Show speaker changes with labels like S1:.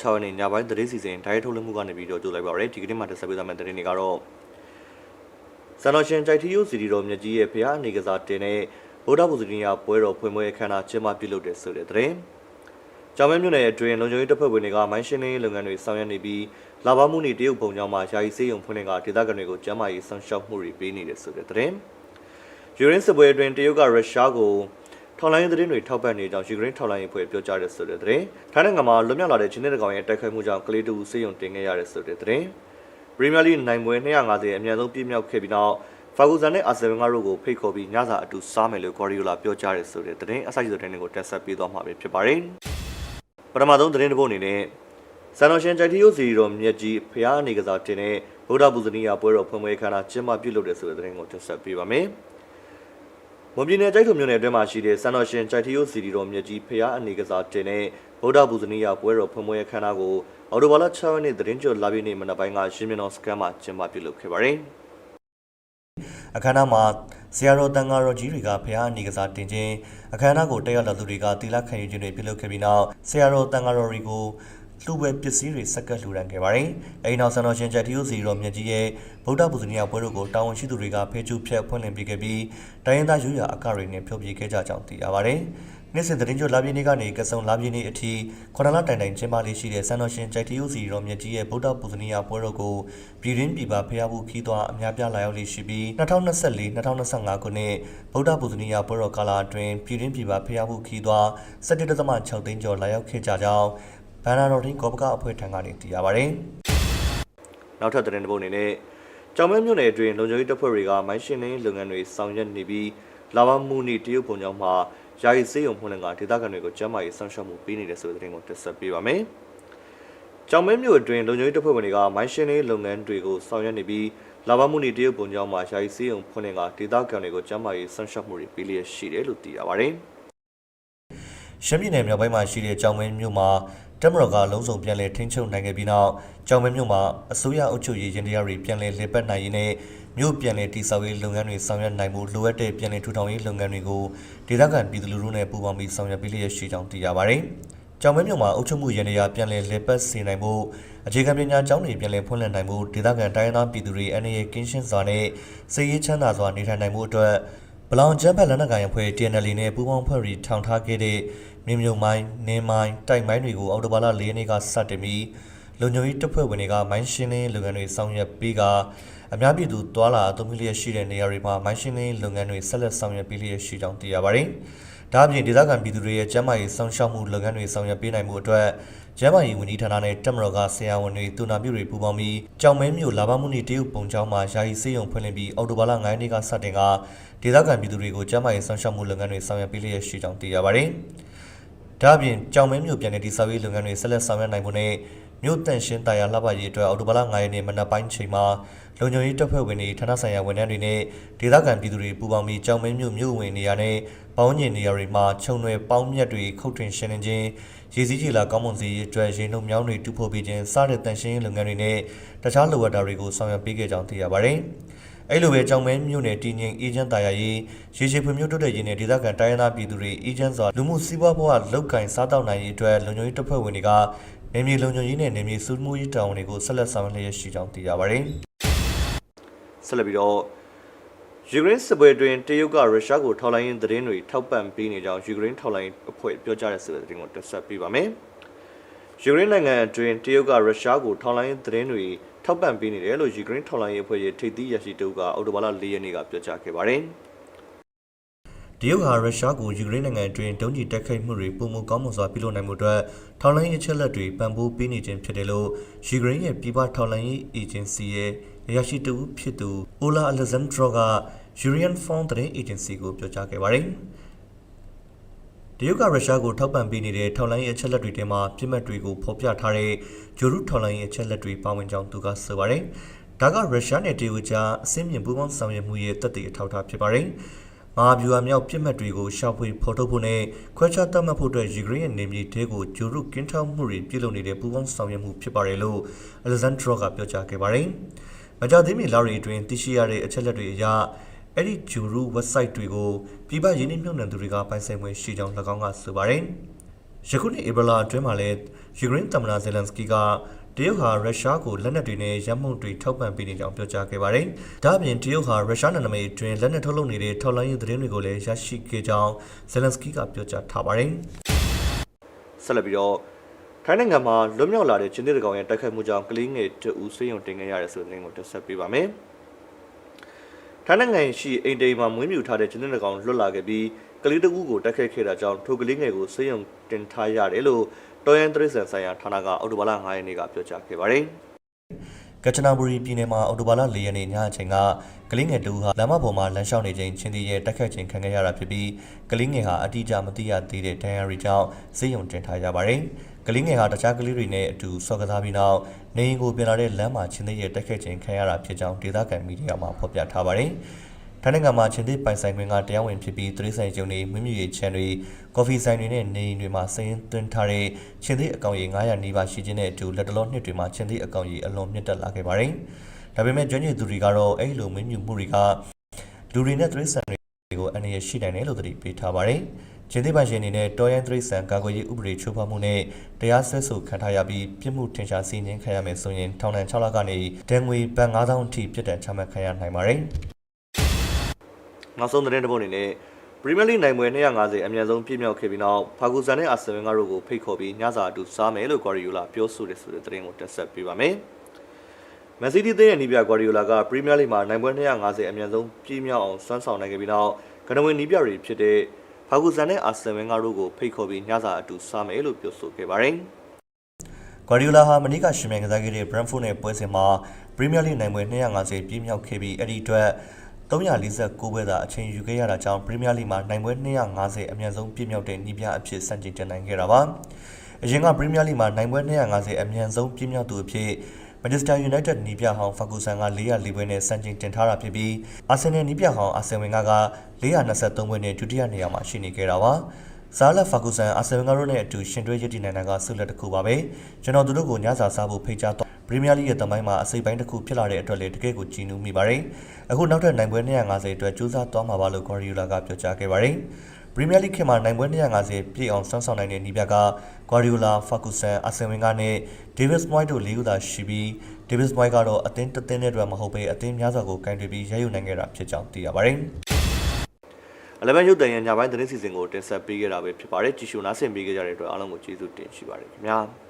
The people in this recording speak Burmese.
S1: 6ရက်နေ့ညပိုင်းသတင်းစီစဉ်ဓာတ်ရိုက်ထုတ်လွှင့်မှုကနေပြီးတော့ကြိုလိုက်ပါရယ်ဒီကနေ့မှတက်ဆက်ပေးသွားမယ့်သတင်းတွေကတော့စန္ဒရှင်ကြိုက်ထီယိုစီဒီတော်မြတ်ကြီးရဲ့ဖျားအနေကစားတင်တဲ့ဗုဒ္ဓဘုဇနီယပွဲတော်ဖွင့်ပွဲအခမ်းအနားကျင်းပပြုလုပ်တဲ့ဆိုတဲ့သတင်းကျောင်းမဲမြို့နယ်အတွင်းလုံခြုံရေးတပ်ဖွဲ့ဝင်တွေကမိုင်းရှင်းလင်းရေးလုပ်ငန်းတွေဆောင်ရွက်နေပြီးလာဘမှုနေတရုတ်ပုံကြောင်းမှာယာယီစေးရုံဖွင့်တဲ့ကဒေသခံတွေကိုကျန်းမာရေးဆောင်ရှောက်မှုတွေပေးနေတဲ့ဆိုတဲ့သတင်းယူရင်းစစ်ပွဲအတွင်းတရုတ်ကရုရှားကို ထောက်လိုင်းသတင်းတွေထောက်ပံ့နေကြောင်းယူကရိန်းထောက်လိုင်းရေးဖွဲ့ပြောကြားတဲ့ဆိုတဲ့သတင်း။ထိုင်းနိုင်ငံမှာလွတ်မြောက်လာတဲ့ချင်းတဲ့ကောင်ရဲ့တိုက်ခိုက်မှုကြောင့်ကလေးတူစေယုံတင်ခဲ့ရတဲ့ဆိုတဲ့သတင်း။ပရီးမီးယားလိနိုင်ပွဲ250အမြန်ဆုံးပြည့်မြောက်ခဲ့ပြီးနောက်ဖာဂူဇန်နဲ့အာဆင်ဗင်ဂါတို့ကိုဖိတ်ခေါ်ပြီးညစာအတူစားမယ်လို့ဂေါ်ရီယိုလာပြောကြားတဲ့ဆိုတဲ့သတင်းအစိုက်ဆိုတဲ့သတင်းတွေကိုတက်ဆက်ပေးသွားမှာပဲဖြစ်ပါတယ်။ပထမဆုံးသတင်းတစ်ပုဒ်အနေနဲ့ဆန်တော်ရှင်ကြိုက်တီယိုစီတော်မြက်ကြီးဖျားအနေကစားတင်တဲ့ဗုဒ္ဓဘုဇနီယပွဲတော်ဖွင့်ပွဲခမ်းနားကျင်းပပြုလုပ်တဲ့ဆိုတဲ့သတင်းကိုတက်ဆက်ပေးပါမယ်။ မွန်ပြည်နယ်ကြိုက်ထုံမြို့နယ်အတွင်းမှာရှိတဲ့စံတော်ရှင်ကြိုက်ထီယိုစီတီတော်မြတ်ကြီးဖျားအနေကစားတင်တဲ့ဗုဒ္ဓဘုဇနီယပွဲတော်ဖွင့်ပွဲအခမ်းအနားကိုအော်တိုဘာလ6ရက်နေ့သတင်းကြိုလာပြည့်နေ့မနက်ပိုင်းကရင်းမြတော်စကန်မှာကျင်းပပြုလုပ်ခဲ့ပါတယ်။အခမ်းအနားမှာဆရာတော်တန်ဃာတော်ကြီးတွေကဖျားအနေကစားတင်ခြင်းအခမ်းအနားကိုတက်ရောက်လာသူတွေကတီလာခံယူခြင်းတွေပြုလုပ်ခဲ့ပြီးနောက်ဆရာတော်တန်ဃာတော်တွေကို လှူပွဲပစ္စည်းတွေစက္ကပ်လှူဒန်းခဲ့ပါတယ်။အဲဒီနောက်ဆန်တော်ရှင်ချက်တီယိုစီတော်မြတ်ကြီးရဲ့ဗုဒ္ဓဘုဇနီယပွဲတော်ကိုတာဝန်ရှိသူတွေကဖေးကျူဖြတ်ဖွင့်လှစ်ပေးခဲ့ပြီးတိုင်းရင်းသားယူရအကတွေနဲ့ဖြုတ်ပြခဲ့ကြကြောင်းသိရပါတယ်။နေ့စဉ်သတင်းကြိုလာပြည့်နေ့ကနေကစုံလာပြည့်နေ့အထိခုနလတိုင်တိုင်ကျင်းပလေးရှိတဲ့ဆန်တော်ရှင်ချက်တီယိုစီတော်မြတ်ကြီးရဲ့ဗုဒ္ဓဘုဇနီယပွဲတော်ကိုပြည်ရင်းပြည်ပဖျားဖို့ခီးသွွားအများပြားလာရောက်လေးရှိပြီး2024-2025ခုနှစ်ဗုဒ္ဓဘုဇနီယပွဲတော်ကာလအတွင်းပြည်ရင်းပြည်ပဖျားဖို့ခီးသွွား17.6သိန်းကျော်လာရောက်ခဲ့ကြကြောင်း ဘန်နာတော်တင်ကောပကအဖွဲ့ထံကနေသိရပါတယ်။နောက်ထပ်သတင်းတစ်ပုဒ်အနေနဲ့ကြောင်မဲမြို့နယ်အတွင်းလုံခြုံရေးတပ်ဖွဲ့တွေကမိုင်းရှင်းလင်းလုပ်ငန်းတွေဆောင်ရွက်နေပြီးလာဘမူနီတရုတ်ပုံကြောင့်မှယာယီစေးရုံဖွင့်လင်ကဒေသခံတွေကိုကျန်းမာရေးဆောင်ရှောက်မှုပေးနေတဲ့ဆိုတဲ့သတင်းကိုတက်ဆက်ပေးပါမယ်။ကြောင်မဲမြို့အတွင်းလုံခြုံရေးတပ်ဖွဲ့ဝင်တွေကမိုင်းရှင်းလင်းလုပ်ငန်းတွေကိုဆောင်ရွက်နေပြီးလာဘမူနီတရုတ်ပုံကြောင့်မှယာယီစေးရုံဖွင့်လင်ကဒေသခံတွေကိုကျန်းမာရေးဆောင်ရှောက်မှုတွေပေးလျက်ရှိတယ်လို့သိရပါတယ်။ရှမ်းပြည်နယ်မြောက်ပိုင်းမှာရှိတဲ့ကြောင်မဲမြို့မှာ တက်မတော်ကလုံးစုံပြန်လည်ထိန်းချုပ်နိုင်ခဲ့ပြီးနောက်ကြောင်မဲမြို့မှာအစိုးရအုပ်ချုပ်ရေးရင်တရားတွေပြန်လည်လေပတ်နိုင်ရေးနဲ့မြို့ပြန်လည်တည်ဆောက်ရေးလုပ်ငန်းတွေဆောင်ရွက်နိုင်မှုလိုအပ်တဲ့ပြန်လည်ထူထောင်ရေးလုပ်ငန်းတွေကိုဒေသခံပြည်သူလူထုနဲ့ပူးပေါင်းပြီးဆောင်ရွက်ပေးလျက်ရှိကြောင်းသိရပါတယ်။ကြောင်မဲမြို့မှာအုပ်ချုပ်မှုရင်တရားပြန်လည်လေပတ်စေနိုင်ဖို့အခြေခံပညာကျောင်းတွေပြန်လည်ဖွင့်လှစ်နိုင်ဖို့ဒေသခံတိုင်းသားပြည်သူတွေအနေနဲ့ကင်းရှင်းစွာနဲ့စိတ်ရချမ်းသာစွာနေထိုင်နိုင်မှုအတွက်ဘလောင်ကျန်းဖက်လက်နက်ကိုင်အဖွဲ့ TNL နဲ့ပူးပေါင်းဖွဲ့ပြီးထောင်ထားခဲ့တဲ့ မြင်းမြုံမိုင်းနင်းမိုင်းတိုက်မိုင်းတွေကိုအော်တိုဘာလ၄ရက်နေ့ကစတင်ပြီးလုံခြုံရေးတပ်ဖွဲ့ဝင်တွေကမိုင်းရှင်းလင်းလုပ်ငန်းတွေဆောင်ရွက်ပြီးကအများပြည်သူတွာလာအသုံးပြုလျက်ရှိတဲ့နေရာတွေမှာမိုင်းရှင်းလင်းလုပ်ငန်းတွေဆက်လက်ဆောင်ရွက်ပေးလျက်ရှိကြောင်းသိရပါတယ်။ဒါအပြင်ဒေသခံပြည်သူတွေရဲ့ကျန်းမာရေးစောင့်ရှောက်မှုလုပ်ငန်းတွေဆောင်ရွက်ပေးနိုင်မှုအတွက်ကျန်းမာရေးဝန်ကြီးဌာနနဲ့တက်မတော်ကဆရာဝန်တွေတူနာပြုတွေပူးပေါင်းပြီးကြောင်မဲမြို့လာဘမှုနေတရုတ်ပုံကျောင်းမှာယာယီစေးရုံဖွင့်လှစ်ပြီးအော်တိုဘာလ9ရက်နေ့ကစတင်ကဒေသခံပြည်သူတွေကိုကျန်းမာရေးစောင့်ရှောက်မှုလုပ်ငန်းတွေဆောင်ရွက်ပေးလျက်ရှိကြောင်းသိရပါတယ်။ ဒါအပြင်ကြောင်မဲမြို့ပြန်လည်တည်ဆောက်ရေးလုပ်ငန်းတွေဆက်လက်ဆောင်ရွက်နိုင်မှုနဲ့မြို့တန့်ရှင်းတာယာလှပရေးအတွက်အော်တိုဘာလ9ရက်နေ့မနက်ပိုင်းချိန်မှာလုံခြုံရေးတပ်ဖွဲ့ဝင်တွေဌာနဆိုင်ရာဝန်ထမ်းတွေနဲ့ဒေသခံပြည်သူတွေပူးပေါင်းပြီးကြောင်မဲမြို့မြို့ဝင်နေရာနဲ့ပေါင်းညင်နေရာတွေမှာခြုံတွေပေါင်းမြက်တွေခုတ်ထွင်ရှင်းလင်းခြင်းရေစည်းကြီးလာကောင်းမွန်စေရေးအတွက်ရေနှုတ်မြောင်းတွေတူဖို့ပေးခြင်းစတဲ့တန်ရှင်းရေးလုပ်ငန်းတွေနဲ့တခြားလိုအပ်တာတွေကိုဆောင်ရွက်ပေးခဲ့ကြောင်းသိရပါတယ်။ အဲ့လိုပဲကြောင်မဲမြို့နယ်တည်ငြိမ်အေဂျင့်တာယာရေးရေရှည်ဖွံ့ဖြိုးတိုးတက်ရေးနဲ့ဒေသခံတိုင်းရင်းသားပြည်သူတွေအေဂျင့်စွာလူမှုစီးပွားဘဝလောက်ကင်စားတောက်နိုင်ရေးအတွက်လုံခြုံရေးတပ်ဖွဲ့ဝင်တွေကနေမြေလုံခြုံရေးနဲ့နေမြေစုမှုရေးတာဝန်တွေကိုဆက်လက်ဆောင်ရွက်လျက်ရှိကြောင်းသိရပါတယ်။ဆက်လက်ပြီးတော့ယူကရိန်းစစ်ပွဲတွင်တရုတ်ကရုရှားကိုထောက်လိုင်းရင်သတင်းတွေထောက်ပံ့ပေးနေကြောင်းယူကရိန်းထောက်လိုင်းအဖွဲ့ပြောကြားတဲ့ဆိုတဲ့သတင်းကိုတင်ဆက်ပေးပါမယ်။ ယူကရိန်းနိုင်ငံအတွင်းတရုတ်ကရုရှားကိုထောက်လိုင်းရင်သတင်းတွေထောက်ပံ့ပေးနေတယ်လို့ယူကရိန်းထောက်လိုင်းရေးအဖွဲ့ရဲ့ထိပ်သီးရရှိတူကအော်တိုဘာလ၄ရက်နေ့ကပြောကြားခဲ့ပါတယ်။တရုတ်ဟာရုရှားကိုယူကရိန်းနိုင်ငံအတွင်းဒုံးကျည်တိုက်ခိုက်မှုတွေပုံမကောင်းမွန်စွာပြုလုပ်နိုင်မှုအတွက်ထောက်လိုင်းရေးချက်လက်တွေပံ့ပိုးပေးနေခြင်းဖြစ်တယ်လို့ယူကရိန်းရဲ့ပြည်ပထောက်လိုင်းရေးအေဂျင်စီရဲ့ရရှိတူဖြစ်သူအိုလာအလက်ဇန်ဒရောက Urian Fund သတင်းအေဂျင်စီကိုပြောကြားခဲ့ပါတယ်။ တရုတ်ကရုရှားကိုထောက်ပံ့ပေးနေတဲ့ထောက်လိုင်းရေးအချက်လက်တွေထဲမှာပြစ်မှတ်တွေကိုဖော်ပြထားတဲ့ဂျိုရုထောက်လိုင်းရေးအချက်လက်တွေပါဝင်ကြောင်းသူကဆိုပါတယ်။ဒါကရုရှားနဲ့တရုတ်ကြားအစင်းမြင့်ပူးပေါင်းဆောင်ရွက်မှုရဲ့တက်တည်အထောက်အထားဖြစ်ပါတယ်။မဟာဗျူဟာမြောက်ပြစ်မှတ်တွေကိုရှာဖွေဖော်ထုတ်ဖို့နဲ့ခွဲခြားသတ်မှတ်ဖို့အတွက်ယူကရိန်းရဲ့နေမြေတဲကိုဂျိုရုကင်းထောက်မှုတွေပြုလုပ်နေတဲ့ပူးပေါင်းဆောင်ရွက်မှုဖြစ်ပါတယ်လို့အလက်ဇန်ဒရောကပြောကြားခဲ့ပါတယ်။မကြသေးမီလရီအတွင်းသိရှိရတဲ့အချက်လက်တွေအရ အဲ့ဒီဂျူရူ website တွေကိုပြည်ပရင်းနှီးမြှုပ်နှံသူတွေကပိုင်ဆိုင်ခွင့်ရှိကြောင်း၎င်းကဆိုပါတယ်။ယခုနှစ်ဧပြီလအတွင်းမှာလည်းယူကရိန်းသမ္မတဇယ်လန်စကီကတရုတ်ဟာရုရှားကိုလက်နက်တွေနဲ့ရန်မှုတွေထောက်ပံ့ပေးနေကြောင်းပြောကြားခဲ့ပါတယ်။ဒါ့အပြင်တရုတ်ဟာရုရှားနိုင်ငံအတွင်းလက်နက်ထုတ်လုပ်နေတဲ့ထောက်လှမ်းရေးသတင်းတွေကိုလည်းရရှိခဲ့ကြောင်းဇယ်လန်စကီကပြောကြားထားပါတယ်။ဆက်လက်ပြီးတော့ထိုင်းနိုင်ငံမှာလွတ်မြောက်လာတဲ့ချင်းသစ်ကောင်ရဲ့တိုက်ခိုက်မှုကြောင့်ကလေးငယ်တဦးဆေးရုံတင်ခဲ့ရတဲ့ဆိုတဲ့သတင်းကိုတင်ဆက်ပေးပါမယ်။ ထိုင်းနိုင်ငံရှိအိမ်တိမ်မှာမွေးမြူထားတဲ့ချင်းသစ်ကောင်လွတ်လာခဲ့ပြီးကလေးတဦးကိုတိုက်ခိုက်ခဲ့တာကြောင့်ထိုကလေးငယ်ကိုဆေးရုံတင်ထားရတယ်လို့တော်ရန်တရစ်ဆန်ဆိုင်ရာဌာနကအော်တိုဘာလ9ရက်နေ့ကပြောကြားခဲ့ပါတယ်။ ကချနာဘူရီပြည်နယ်မှာအော်တိုဘာလ4ရက်နေ့ညအချိန်ကကလေးငယ်တူဟာလမ်းမပေါ်မှာလမ်းလျှောက်နေချိန်ချင်းတီရဲ့တိုက်ခတ်ခြင်းခံခဲ့ရတာဖြစ်ပြီးကလေးငယ်ဟာအတိအကျမသိရသေးတဲ့ဒဏ်ရာတွေကြောင့်ဆေးရုံတင်ထားရပါတယ်။ကလေးငယ်ဟာတခြားကလေးတွေနဲ့အတူဆော့ကစားပြီးနောက်နေအိမ်ကိုပြန်လာတဲ့လမ်းမှာချင်းတီရဲ့တိုက်ခတ်ခြင်းခံရတာဖြစ်ကြောင်းဒေသခံမီဒီယာမှာဖော်ပြထားပါတယ်။ ထိုင်းနိုင်ငံမှာချင်းသစ်ပိုင်ဆိုင်ခွင့်ကတရားဝင်ဖြစ်ပြီးသတိဆိုင်ကျုံတွေမြမြရေးချန်တွေကော်ဖီဆိုင်တွေနဲ့နေအိမ်တွေမှာစည်ရင်သွင်းထားတဲ့ချင်းသစ်အကောင့်ရေ900နီးပါးရှိခြင်းနဲ့အတူလက်တလုံးနှစ်တွေမှာချင်းသစ်အကောင့်ရေအလွန်မြင့်တက်လာခဲ့ပါတယ်။ဒါပေမဲ့ကျွမ်းကျင်သူတွေကတော့အဲ့လိုမြမြမှုတွေကလူတွေနဲ့သတိဆိုင်တွေကိုအနေရရှိနိုင်တယ်လို့သတိပေးထားပါတယ်။ချင်းသစ်ပိုင်ရှင်အနေနဲ့တော်ရန်သတိဆိုင်ကာကွယ်ရေးဥပဒေချိုးဖောက်မှုနဲ့တရားစွဲဆိုခံထားရပြီးပြစ်မှုထင်ရှားစီရင်ခံရမယ်ဆိုရင်ထောင်ဒဏ်6လကနေဒဏ်ငွေဘတ်9000အထိပြစ်ဒဏ်ချမှတ်ခံရနိုင်ပါတယ်။ နောက်ဆုံးသတင်းတစ်ပုဒ်အနေနဲ့ပရီးမီးလိနိုင်ပွဲ250အမြန်ဆုံးပြည့်မြောက်ခဲ့ပြီးနောက်ဖာဂူဆန်နဲ့အာဆင်ဗင်ကတို့ကိုဖိတ်ခေါ်ပြီးညစာအတူစားမယ်လို့ဂွာရီယိုလာပြောဆိုတယ်ဆိုတဲ့သတင်းကိုတက်ဆက်ပေးပါမယ်။မန်စီးတီးတဲ့နီးပြဂွာရီယိုလာကပရီးမီးလိမှာနိုင်ပွဲ250အမြန်ဆုံးပြည့်မြောက်အောင်စွမ်းဆောင်နိုင်ခဲ့ပြီးနောက်ကနဝင်နီးပြတွေဖြစ်တဲ့ဖာဂူဆန်နဲ့အာဆင်ဗင်ကတို့ကိုဖိတ်ခေါ်ပြီးညစာအတူစားမယ်လို့ပြောဆိုခဲ့ပါတယ်။ဂွာရီယိုလာဟာမနေ့ကရှင်မြန်ကစားခဲ့တဲ့ Brentford နဲ့ပွဲစဉ်မှာပရီးမီးလိနိုင်ပွဲ250ပြည့်မြောက်ခဲ့ပြီးအဲ့ဒီအတွက် 349ပွဲသာအချိန်ယူခဲ့ရတာကြောင့်ပရီးမီးယားလိမှာနိုင်ပွဲ250အမြင့်ဆုံးပြည့်မြောက်တဲ့နီးပြအဖြစ်စံချိန်တင်နိုင်ခဲ့တာပါ။အရင်ကပရီးမီးယားလိမှာနိုင်ပွဲ250အမြင့်ဆုံးပြည့်မြောက်သူအဖြစ်မန်ချက်စတာယူနိုက်တက်နီးပြဟောင်းဖာဂူဆန်က404ပွဲနဲ့စံချိန်တင်ထားတာဖြစ်ပြီးအာဆင်နယ်နီးပြဟောင်းအာဆင်ဝင်က423ပွဲနဲ့ဒုတိယနေရာမှာရှိနေခဲ့တာပါ။ ဇာလက်ဖာဂူဆန်အာဆင်ဝင်ကတို့နဲ့အတူရှင်တွဲရည်တည်နိုင်တာကဆုလက်တစ်ခုပါပဲ။ကျွန်တော်တို့ကိုညစာစားဖို့ဖိတ်ကြားတော့ပရီးမီးယားလိရဲ့တမိုင်းမှာအစိပ်ပိုင်းတစ်ခုဖြစ်လာတဲ့အတွက်လည်းတကယ့်ကိုကြည်နူးမိပါတယ်။အခုနောက်ထပ်နိုင်ပွဲ250အတွက်ကြိုးစားသွားမှာပါလို့ဂေါ်ရီယိုလာကပြောကြားခဲ့ပါတယ်။ပရီးမီးယားလိခေတ်မှာနိုင်ပွဲ250ပြည့်အောင်စွမ်းဆောင်နိုင်တဲ့နီးပြကဂွာရီယိုလာ၊ဖာကူဆန်၊အာဆင်ဝင်ကနဲ့ဒေးဗစ်မွိုက်တို့လေးဦးသာရှိပြီးဒေးဗစ်မွိုက်ကတော့အသင်းတစ်သင်းနဲ့အတွက်မဟုတ်ဘဲအသင်းများစွာကိုကင်တွယ်ပြီးရယူနိုင်ခဲ့တာဖြစ်ကြောင်းသိရပါတယ်။ အလဘန်ရုပ်တံရညပိုင်းသတင်းစီစဉ်ကိုတင်ဆက်ပေးခဲ့တာပဲဖြစ်ပါတယ်။ကြည့်ရှုနားဆင်ပေးကြတဲ့အတွက်အားလုံးကိုကျေးဇူးတင်ရှိပါတယ်ခင်ဗျာ။